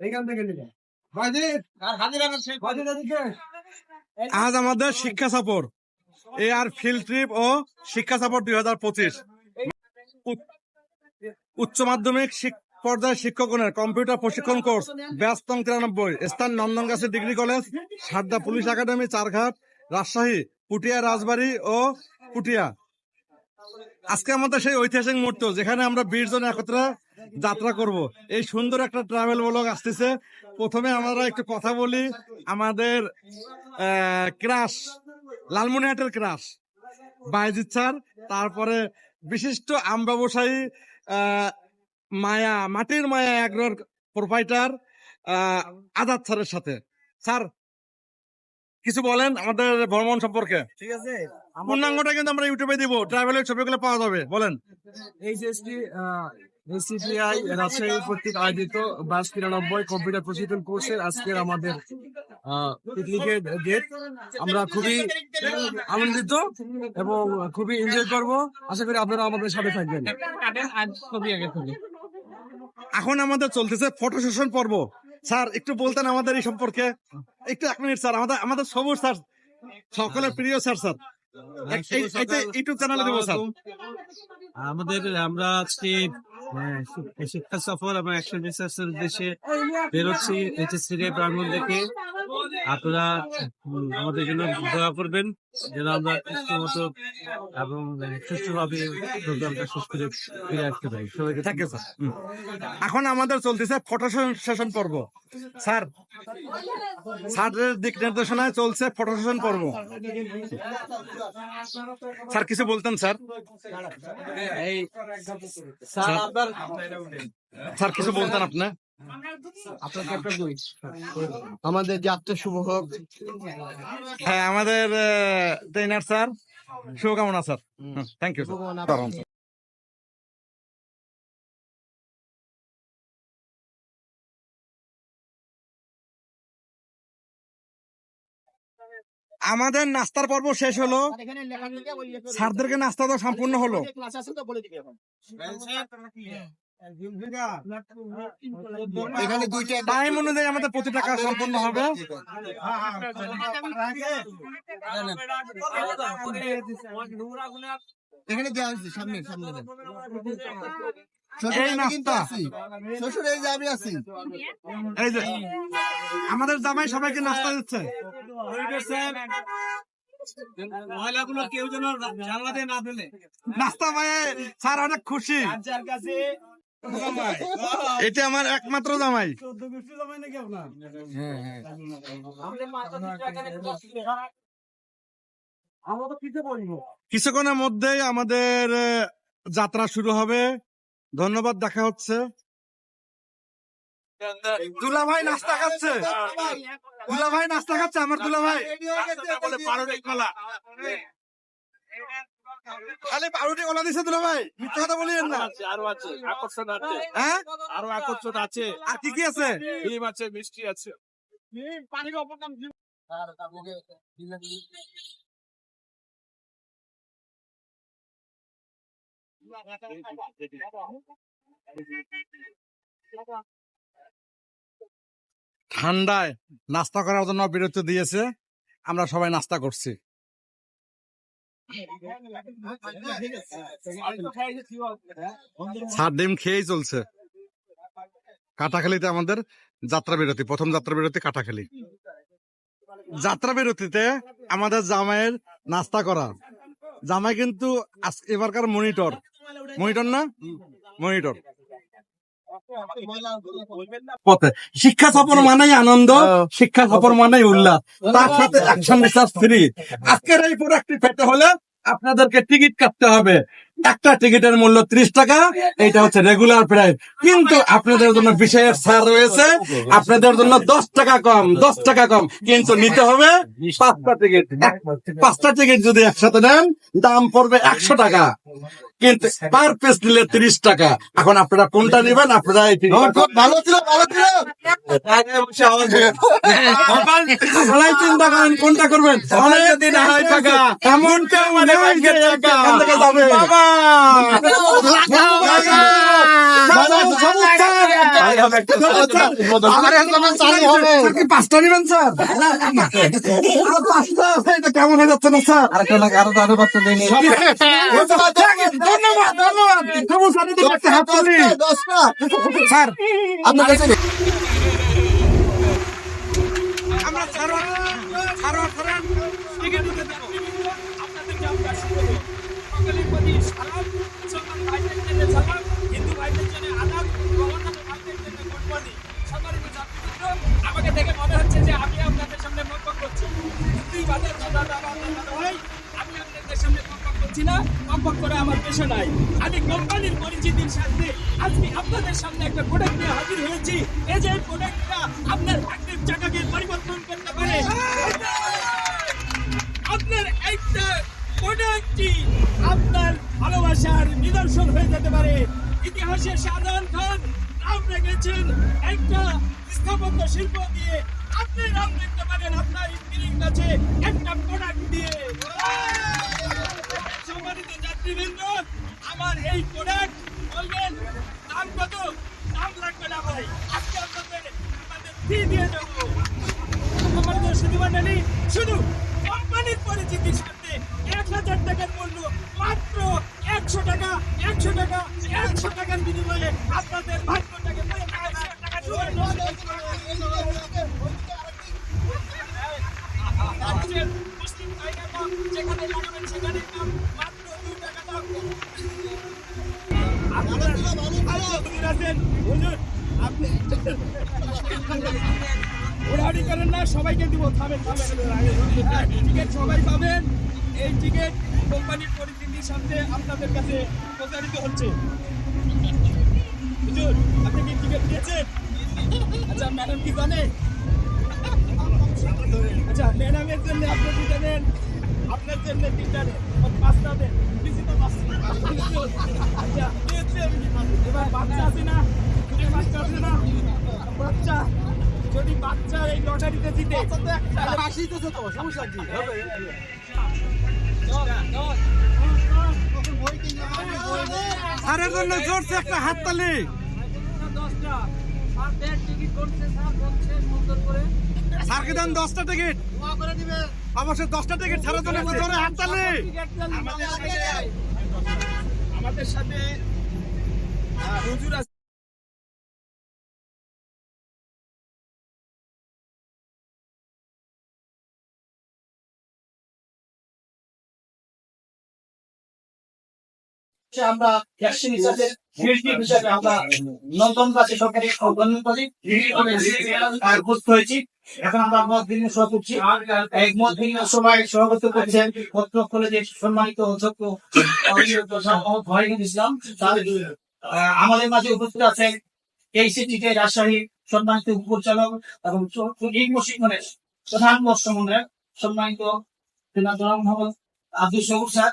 এইখান থেকে নিলে আজ আমাদের শিক্ষা সফর এ আর ফিল্ড ট্রিপ ও শিক্ষা সফর দুই হাজার পঁচিশ উচ্চ মাধ্যমিক পর্যায়ের শিক্ষকগণের কম্পিউটার প্রশিক্ষণ কোর্স ব্যস্তম তিরানব্বই স্থান Nandangachhi degree college Sarada police academy Charghat Rajshahi Puthia Rajbari ও পুটিয়া। আজকে আমাদের সেই ঐতিহাসিক মুহূর্ত, যেখানে আমরা বিশ জন একত্রে যাত্রা করব। এই সুন্দর একটা ট্রাভেল ব্লগ আসতেছে। প্রথমে আমরা একটু কথা বলি আমাদের ক্রাশ লালমনিহাটের ক্রাশ বাইজিৎ স্যার। তারপরে বিশিষ্ট আম ব্যবসায়ী মায়া, মাটির মায়া এগ্রোর প্রোপাইটার আজাদ স্যারের সাথে। স্যার কিছু বলেন আমাদের ভ্রমণ সম্পর্কে। ঠিক আছে? পূর্ণাঙ্গটা কিন্তু আমরা ইউটিউবে দিব ট্রাভেলের ছবিগুলো পাওয়া যাবে বলেন। এইচএসটি এসিপিআই রাজশাহী কর্তৃক আয়োজিত বাইশ তিরানব্বই কম্পিউটার প্রশিক্ষণ কোর্সের আজকের আমাদের পিকনিকের ডেট আমরা খুবই আনন্দিত এবং খুবই এনজয় করব। আশা করি আপনারা আমাদের সাথে থাকবেন। এখন আমাদের চলতেছে ফটো সেশন পর্ব। স্যার একটু বলতেন আমাদের এই সম্পর্কে। একটু এক মিনিট স্যার আমাদের আমাদের সবুজ স্যার সকলের প্রিয় স্যার স্যার। ইউটিউব চ্যানেলে দেবো স্যার। আমাদের আমরা আজকে শিক্ষা সফর এবং অ্যাকশন রিসার্চের উদ্দেশ্যে বেরোচ্ছি এইচএসসি রে ব্রাহ্মণ থেকে আপনারা আমাদের জন্য দোয়া করবেন যেন আমরা সুস্থ মতো এবং সুষ্ঠুভাবে প্রোগ্রামটা শেষ করে ফিরে আসতে পারি। সবাইকে থ্যাংক ইউ স্যার এখন আমাদের চলতেছে ফটো সেশন পর্ব। স্যার স্যারের দিক নির্দেশনায় চলছে ফটো সেশন পর্ব। স্যার কিছু বলতেন স্যার? স্যার আপনার স্যার কিছু বলতেন আপনি? আমাদের যাত্রা শুভ হোক। হ্যাঁ আমাদের ট্রেনার স্যার শুভকামনা স্যার। থ্যাংক ইউ স্যার আমাদের নাস্তার পর্ব শেষ হলো। স্যারদেরকে নাস্তা তো সম্পূর্ণ হলো। এখানে দুইটা টাইম অনুযায়ী আমাদের প্রতি টাকা সম্পূর্ণ হবে। এখানে দেওয়া হয়েছে সামনে সামনে দেন। এই নাস্তা। শ্বশুর এই যে আমি আছি। এই যে আমাদের জামাই সবাইকে নাস্তা দিচ্ছে। মহিলাগুলো কেউ যেন জানলাতে না ফেলে। নাস্তা পায়ে স্যার অনেক খুশি। কাছে এটা আমার একমাত্র জামাই। কিছুক্ষণের মধ্যেই আমাদের যাত্রা শুরু হবে। ধন্যবাদ দেখা হচ্ছে। দুলা ভাই নাস্তা খাচ্ছে? দুলা ভাই নাস্তা খাচ্ছে? আমার দুলা ভাই খালি পাউরুটি কলা দিছে দুলা ভাই। মিথ্যা কথা বলিয়েন না। আরও আছে আকর্ষণ আছে। হ্যাঁ? আরও আকর্ষণ আছে। আর কি কি আছে? ডিম আছে মিষ্টি আছে। ঠান্ডায় নাস্তা করার জন্য বিরতি দিয়েছে। আমরা সবাই নাস্তা করছি। সাত ডিম খেয়েই চলছে। কাটাখালিতে আমাদের যাত্রা বিরতি, প্রথম যাত্রা বিরতি কাটাখালি যাত্রা বিরতিতে আমাদের জামাইয়ের নাস্তা করা। জামাই কিন্তু এবারকার মনিটর। মনিটর না? মনিটর। শিক্ষা সফর মানেই আনন্দ শিক্ষা সফর মানেই উল্লাস। তার সাথে অ্যাকশন রিসার্চ ফ্রি আজকের এই প্রোডাক্টটি পেতে হলে আপনাদেরকে টিকিট কাটতে হবে। একটা টিকিটের মূল্য ত্রিশ টাকা এটা হচ্ছে রেগুলার প্রাইস কিন্তু আপনাদের জন্য বিশেষ ছাড় রয়েছে। আপনাদের জন্য দশ টাকা কম দশ টাকা কম। কিন্তু নিতে হবে পাঁচটা টিকিট পাঁচটা টিকিট যদি একসাথে নেন দাম পড়বে একশো টাকা। কিন্তু পার পিস নিলে তিরিশ টাকা। এখন আপনারা কোনটা নেবেন? আপনারা এই ভালো ছিল ভালো ছিল। চিন্তা করেন কোনটা করবেন? অনেক দিন হয় টাকা। এমন কেউ থেকে যাবে। স্যার কি পাঁচটা নেবেন স্যার আরও পাঁচটা এটা কেমন হয়ে যাচ্ছে না স্যার ধন্যবাদ ধন্যবাদ তবু স্যার এদের একটা হাত তালি। স্যার আপনার কাছে করে নাই আমি কোম্পানির পরিচিতির সাথে আজকে আপনাদের সামনে একটা প্রোডাক্ট নিয়ে হাজির হয়েছি। এই যে প্রোডাক্টটা আপনার ভাগ্যের চাকাকে পরিবর্তন করতে পারে। আপনার একটা প্রোডাক্টটি আপনার ভালোবাসার নিদর্শন হয়ে যেতে পারে। ইতিহাসে সাধারণ খান নাম রেখেছেন একটা স্থাপত্য শিল্প দিয়ে। আপনি নাম দেখতে পারেন আপনার স্ত্রীর কাছে একটা প্রোডাক্ট দিয়ে। আমার এই প্রোডাক্ট বলবেন দাম কত দাম লাগবে না ভাই দিয়ে দেবো সম্মানিত শুধু শুধু কোম্পানির পরিচিতির সাথে এক হাজার টাকার মূল্য মাত্র একশো টাকা একশো টাকা একশো টাকার বিনিময়ে আপনাদের ভাগ্যটাকে মুসলিম টাইগার দাম যেখানে লাগাবেন সেখানে ওড়াউড়ি করেন না, সবাইকে দিব, থামেন থামেন। টিকিট সবাই পাবেন। এই টিকিট কোম্পানির পরিস্থিতির সাথে আপনাদের কাছে প্রচারিত হচ্ছে। হুজুর, আপনি কি টিকিট দিয়েছেন? আচ্ছা ম্যাডাম কি জানে? আচ্ছা ম্যাডামের জন্য আপনি দুটা নেন আপনার জন্য তিনটা নেন পাঁচটা দেন। বেশি তো পাঁচটা। আচ্ছা এবার বাচ্চা আছে না? বাচ্চা যদি বাচ্চা এই লটারিতে জিতে স্যারের জন্য জোরছে একটা হাত তালি। স্যারকে দেন দশটা টিকিট। অবশ্যই দশটা টিকিট ছাড়ার জন্য জোরে হাত তালি। আমাদের সাথে আমাদের সাথে হুজুর আমরা সরকারি হয়েছি এখন আমরা সভাপতি সম্মানিত আমাদের মাঝে উপস্থিত আছেন এইসিটিতে রাজশাহী সম্মানিত উপপরিচালক এবং এই প্রশিক্ষণের প্রধান বর্ষমনের সম্মানিত জনাব মোহাম্মদ আব্দুল সবুর স্যার।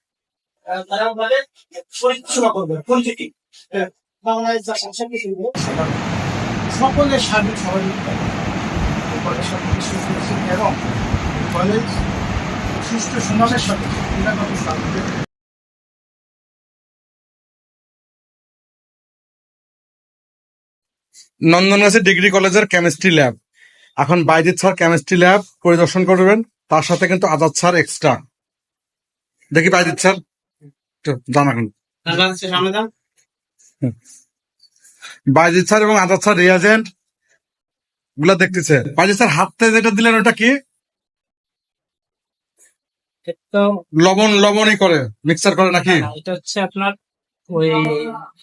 তারা আমাদের পরিচয় করবে পরিচিতি। আহ, যা সংসদ হিসেবে সকলের সার্বিক সহযোগিতা কলেজ সম্পর্কে সুস্থ এবং কলেজ সুস্থ সমাজের সাথে ক্রীড়াগত সাথে নন্দনগাছি ডিগ্রি কলেজের কেমিস্ট্রি ল্যাব এখন বাইজিৎ স্যার কেমিস্ট্রি ল্যাব পরিদর্শন করবেন। তার সাথে কিন্তু আজাদ স্যার এক্সট্রা দেখি বাইজিৎ স্যার। এখন। বাইজিৎ স্যার এবং আজাদ স্যার রিয়াজেন্টগুলা দেখতেছে। বাইজিৎ স্যার হাতে যেটা দিলেন ওটা কি? লবণ লবণই করে মিক্সার করে নাকি? এটা হচ্ছে আপনার ওই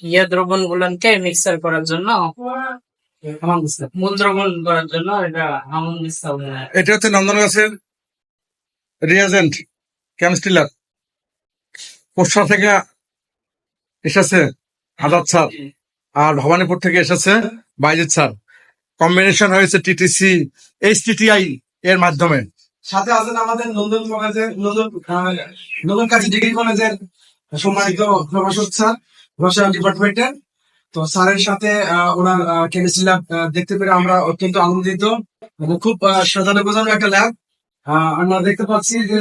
ইয়ে দ্রবণ গুলোকে মিক্সার করার জন্য মূল দ্রবণ করার জন্য এটা আমন মিক্সার এটা হচ্ছে নন্দন গাছের রিয়াজেন্ট কেমিস্ট্রি ল্যাব পোস্টার থেকে এসেছে? আজাদ স্যার। আর ভবানীপুর থেকে এসেছে বাইজিৎ স্যার। কম্বিনেশন হয়েছে টিটিসি এইচটিটিআই এর মাধ্যমে। সাথে আছেন আমাদের নন্দন কলেজের নন্দন আহ, নন্দন কাছে ডিগ্রি কলেজের সম্মানিত প্রভাষক স্যার রসায়ন ডিপার্টমেন্টের তো স্যারের সাথে ওনার কেমিস্ট্রি ল্যাব দেখতে পেরে আমরা অত্যন্ত আনন্দিত খুব সাজানো গোছানো একটা ল্যাব আমরা দেখতে পাচ্ছি যে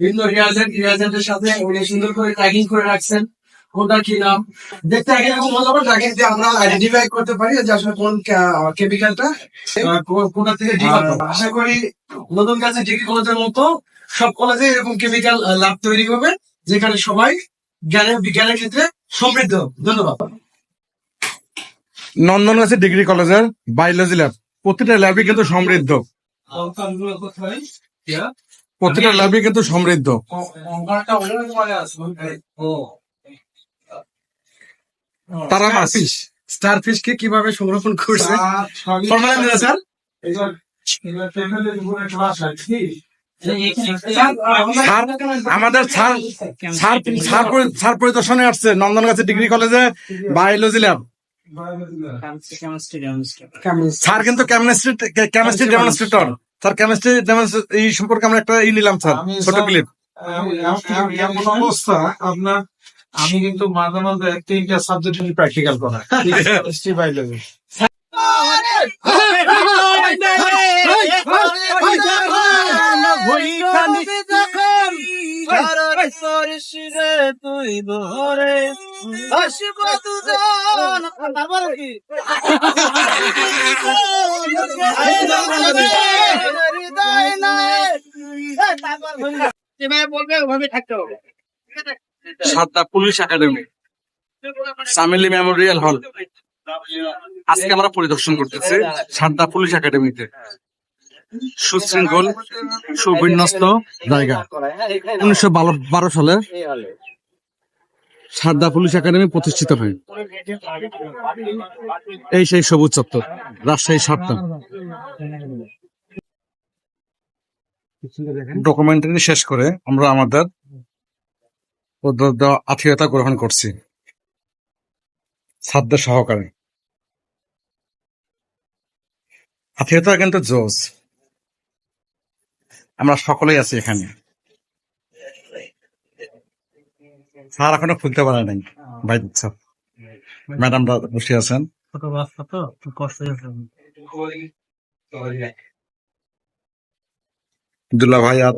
বিভিন্ন রিয়াজেন্ট রিয়াজেন্টের সাথে উনি সুন্দর করে ট্যাগিং করে রাখছেন। কোনটা কি নাম? দেখতে আগে এরকম মজা করে ট্যাগিং দিয়ে আমরা আইডেন্টিফাই করতে পারি যে আসলে কোন কেমিক্যালটা কোনটা থেকে আশা করি নতুন কাছে ডিগ্রি কলেজের মতো সব কলেজে এরকম কেমিক্যাল ল্যাব তৈরি হবে যেখানে সবাই জ্ঞানের বিজ্ঞানের ক্ষেত্রে সমৃদ্ধ। ধন্যবাদ। নন্দন গাছের ডিগ্রি কলেজের বায়োলজি ল্যাব প্রতিটা ল্যাবই কিন্তু সমৃদ্ধ। প্রতিটা ল্যাবই কিন্তু সমৃদ্ধ। তারা মাছ স্টার ফিশ কে কীভাবে সংরক্ষণ করছে? ফরমালিন দিলে স্যার স্যার আমাদের স্যার স্যার স্যার পরি- স্যার পরিদর্শনে আসছে ডিগ্রি কলেজে বায়োলজি ল্যাব স্যার কিন্তু chemistry chemistry demonstrator sir chemistry এই সম্পর্কে আমরা একটা ই নিলাম স্যার ছোট ক্লিপ এমন অবস্থা আপনার আমি কিন্তু মাঝে মাঝে তিনটা সাবজেক্ট প্র্যাকটিক্যাল করা বায়োলজি তুই ধরে আসব দুজন তারপর কি পুলিশ একাডেমি, সামিলি মেমোরিয়াল হল। আজকে আমরা পরিদর্শন করতেছি সাতটা পুলিশ একাডেমিতে। সুশৃঙ্খল, সুবিন্যস্ত জায়গা। উনিশশো বারো সালে সারদা পুলিশ একাডেমি প্রতিষ্ঠিত হয়। এই সেই সবুজ চত্বর, রাজশাহী সাতটা। ডকুমেন্টারি শেষ করে আমরা আমাদের আত্মীয়তা গ্রহণ করছি। সাদ্দের সহকারে। আত্মীয়তা কিন্তু জোজ। আমরা সকলেই আছি এখানে। স্যার এখনও খুলতে পারে নাই। ভাই স্যার ম্যাডামরা বসে আছেন। ছোট বাচ্চা তো কষ্ট হয়েছে। দুল্লা ভাই আর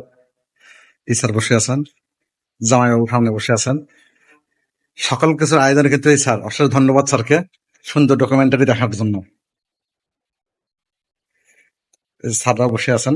ইসার বসে আছেন। জামাইবাবু সামনে বসে আছেন। সকল কিছুর আয়োজনের ক্ষেত্রে স্যার অশেষ ধন্যবাদ স্যারকে সুন্দর ডকুমেন্টারি দেখার জন্য। স্যাররা বসে আছেন।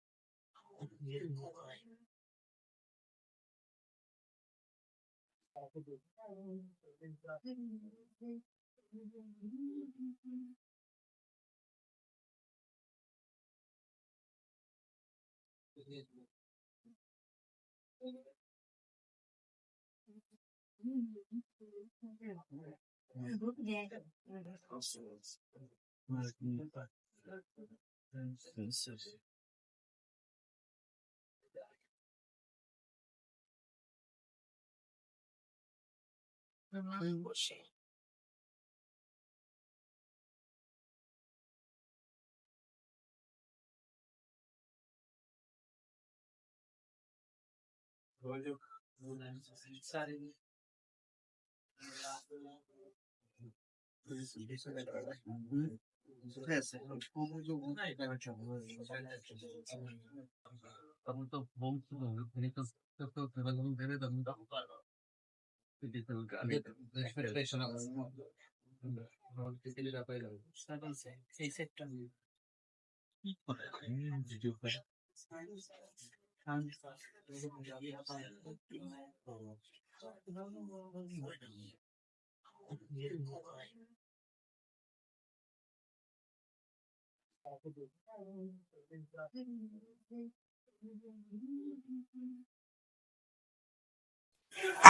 Yes. এই スタジオさん、私は。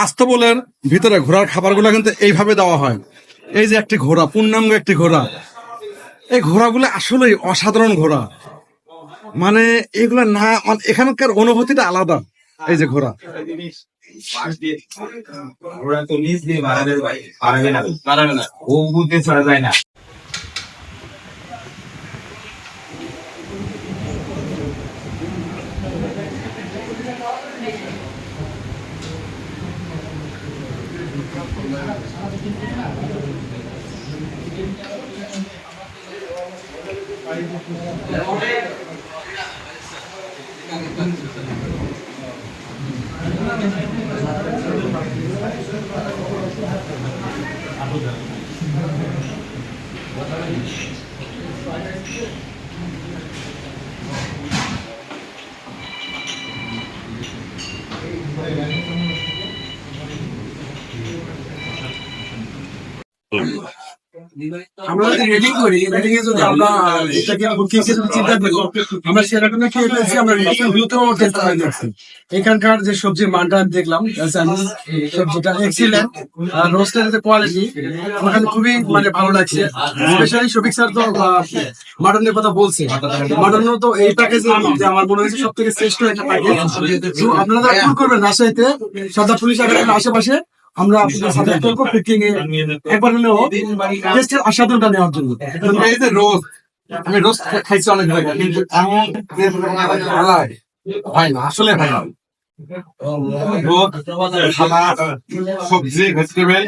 আস্তবলের ভিতরে ঘোড়ার খাবারগুলো কিন্তু এইভাবে দেওয়া হয়। এই যে একটি ঘোড়া, পূর্ণাঙ্গ একটি ঘোড়া। এই ঘোড়াগুলো আসলেই অসাধারণ ঘোড়া। মানে এগুলো না, এখানকার অনুভূতিটা আলাদা, এই যে ঘোড়া। ওরা তো নিজ দিয়ে পারবে না। ও বুঝতে ছাড়া যায় না। আমরা রেডি করি রেডিং এ যদি আমরা এটাকে বুকিং চিন্তা করি, আমরা সেরকম রেডিং এখানকার যে সবজির মানটা আমি দেখলাম কোয়ালিটি আমার খুবই মানে ভালো লাগছে। স্পেশালি শফিক স্যার তো মাটনের কথা বলছে। মাটন তো এই প্যাকেজে আমার মনে হয়েছে সব থেকে শ্রেষ্ঠ একটা প্যাকেজ আপনারা করবেন রাজশাহীতে সর্দার পুলিশ একাডেমির আশেপাশে আমরা আপনাদের সাথে করব ফিফটিং এ একবার হলেও টেস্টের আস্বাদনটা নেওয়ার জন্য। এই যে রোজ আমি রোজ খাইছি অনেক জায়গায় কিন্তু এমন হয় না আসলে হয় না। সবজি ভেজিটেবল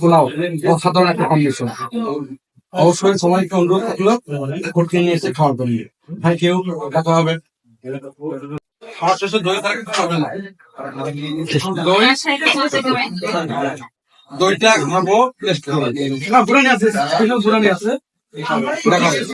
পোলাও অসাধারণ একটা কম্বিনেশন অবশ্যই সবাইকে অনুরোধ থাকল নিয়ে এসে খাওয়ার জন্য। থ্যাংক ইউ দেখা হবে। খাওয়ার শেষে দই থাকে খাবে না। দই দইটা না পুরানি আছে পুরানি আছে।